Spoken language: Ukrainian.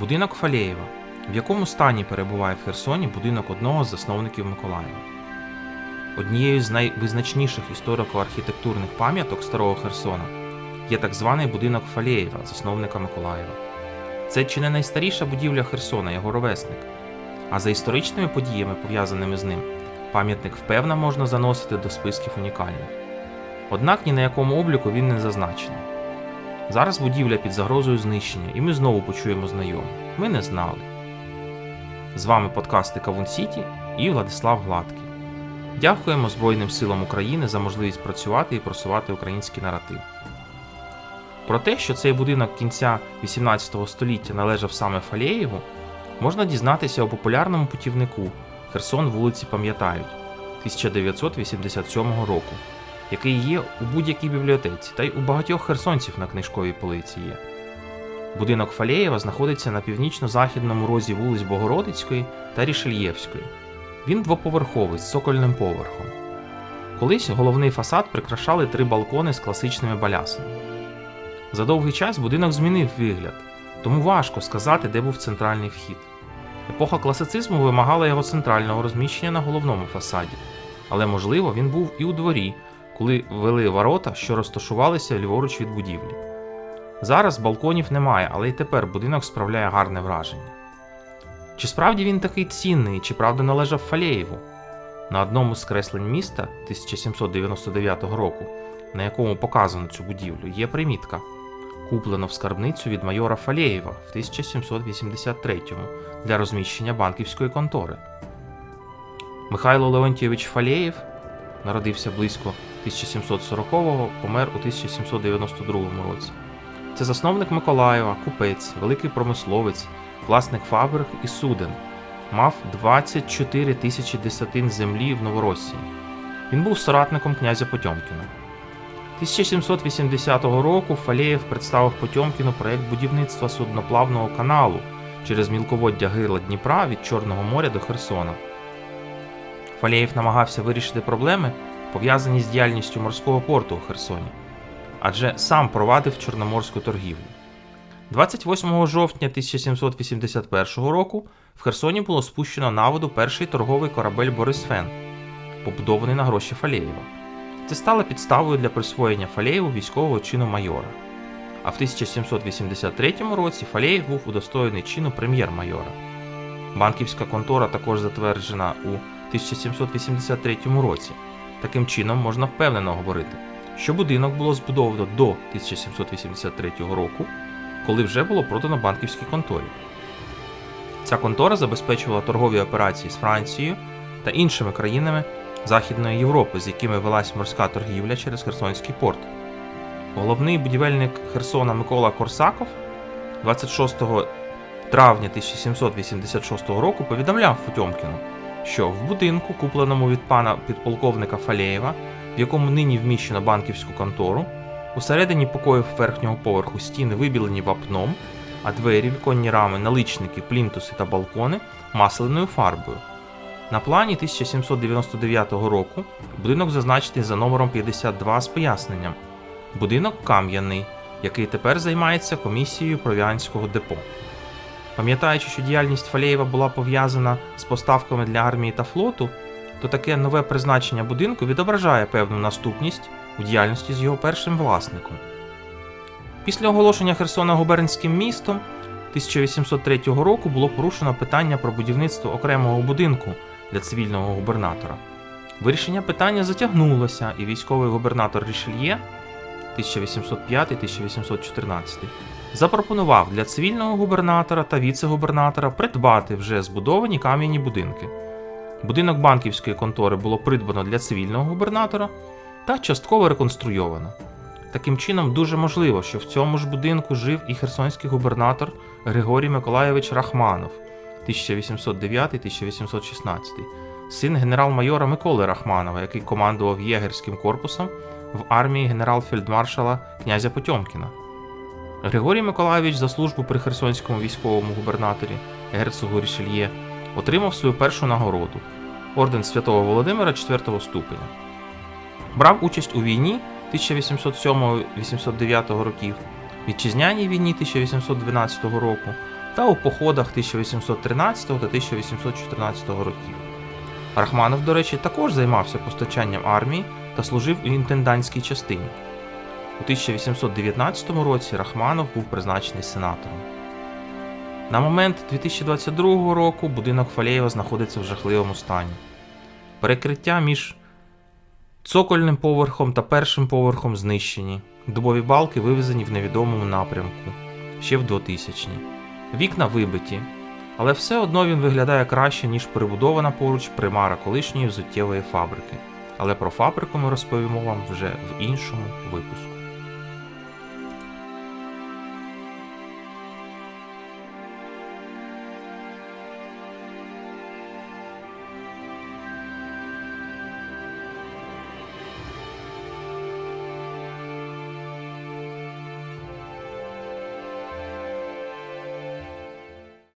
Будинок Фалєєва. В якому стані перебуває в Херсоні будинок одного з засновників Миколаєва? Однією з найвизначніших історико-архітектурних пам'яток Старого Херсона є так званий будинок Фалєєва, засновника Миколаєва. Це чи не найстаріша будівля Херсона, його ровесник. А за історичними подіями, пов'язаними з ним, пам'ятник впевно можна заносити до списків унікальних. Однак ні на якому обліку він не зазначений. Зараз будівля під загрозою знищення, і ми знову почуємо знайоме. Ми не знали. З вами подкасти Кавун Сіті і Владислав Гладкий. Дякуємо Збройним силам України за можливість працювати і просувати український наратив. Про те, що цей будинок кінця 18 століття належав саме Фалєєву, можна дізнатися у популярному путівнику Херсон вулиці пам'ятають 1987 року, який є у будь-якій бібліотеці, та й у багатьох херсонців на книжковій полиці є. Будинок Фалєєва знаходиться на північно-західному розі вулиць Богородицької та Рішельєвської. Він двоповерховий з цокольним поверхом. Колись головний фасад прикрашали три балкони з класичними балясами. За довгий час будинок змінив вигляд, тому важко сказати, де був центральний вхід. Епоха класицизму вимагала його центрального розміщення на головному фасаді, але можливо він був і у дворі, коли вели ворота, що розташувалися ліворуч від будівлі. Зараз балконів немає, але й тепер будинок справляє гарне враження. Чи справді він такий цінний, чи правда належав Фалєєву? На одному з креслень міста 1799 року, на якому показано цю будівлю, є примітка. Куплено в скарбницю від майора Фалєєва в 1783-му для розміщення банківської контори. Михайло Леонтійович Фалєєв народився близько 1740-го, помер у 1792 році. Це засновник Миколаєва, купець, великий промисловець, власник фабрик і суден. Мав 24 тисячі десятин землі в Новоросії. Він був соратником князя Потьомкіна. 1780 року Фалєєв представив Потьомкіну проєкт будівництва судноплавного каналу через мілководдя гирла Дніпра від Чорного моря до Херсона. Фалєєв намагався вирішити проблеми, пов'язані з діяльністю морського порту у Херсоні, адже сам провадив чорноморську торгівлю. 28 жовтня 1781 року в Херсоні було спущено на воду перший торговий корабель Борисфен, побудований на гроші Фалєєва. Це стало підставою для присвоєння Фалєєву військового чину майора. А в 1783 році Фалєєв був удостоєний чину прем'єр-майора. Банківська контора також затверджена у 1783 році. Таким чином можна впевнено говорити, що будинок було збудовано до 1783 року, коли вже було продано банківській конторі. Ця контора забезпечувала торгові операції з Францією та іншими країнами Західної Європи, з якими велась морська торгівля через Херсонський порт. Головний будівельник Херсона Микола Корсаков 26 травня 1786 року повідомляв Потьомкіну, що в будинку, купленому від пана підполковника Фалєєва, в якому нині вміщено банківську контору, усередині покоїв верхнього поверху стіни вибілені вапном, а двері, віконні рами, наличники, плінтуси та балкони масленою фарбою. На плані 1799 року будинок зазначений за номером 52 з поясненням. Будинок кам'яний, який тепер займається комісією Провіанського депо. Пам'ятаючи, що діяльність Фалєєва була пов'язана з поставками для армії та флоту, то таке нове призначення будинку відображає певну наступність у діяльності з його першим власником. Після оголошення Херсона губернським містом 1803 року було порушено питання про будівництво окремого будинку для цивільного губернатора. Вирішення питання затягнулося, і військовий губернатор Рішельє 1805-1814 запропонував для цивільного губернатора та віце-губернатора придбати вже збудовані кам'яні будинки. Будинок банківської контори було придбано для цивільного губернатора та частково реконструйовано. Таким чином, дуже можливо, що в цьому ж будинку жив і херсонський губернатор Григорій Миколайович Рахманов 1809-1816, син генерал-майора Миколи Рахманова, який командував єгерським корпусом в армії генерал-фельдмаршала князя Потьомкіна. Григорій Миколайович за службу при херсонському військовому губернаторі герцогу Рішельє отримав свою першу нагороду орден Святого Володимира 4 ступеня. Брав участь у війні 1807-1809 років, вітчизняній війні 1812 року, та у походах 1813 та 1814 років. Рахманов, до речі, також займався постачанням армії та служив у інтендантській частині. У 1819 році Рахманов був призначений сенатором. На момент 2022 року будинок Фалєєва знаходиться в жахливому стані. Перекриття між цокольним поверхом та першим поверхом знищені. Дубові балки вивезені в невідомому напрямку ще в 2000-ні. Вікна вибиті, але все одно він виглядає краще, ніж перебудована поруч примара колишньої взуттєвої фабрики. Але про фабрику ми розповімо вам вже в іншому випуску.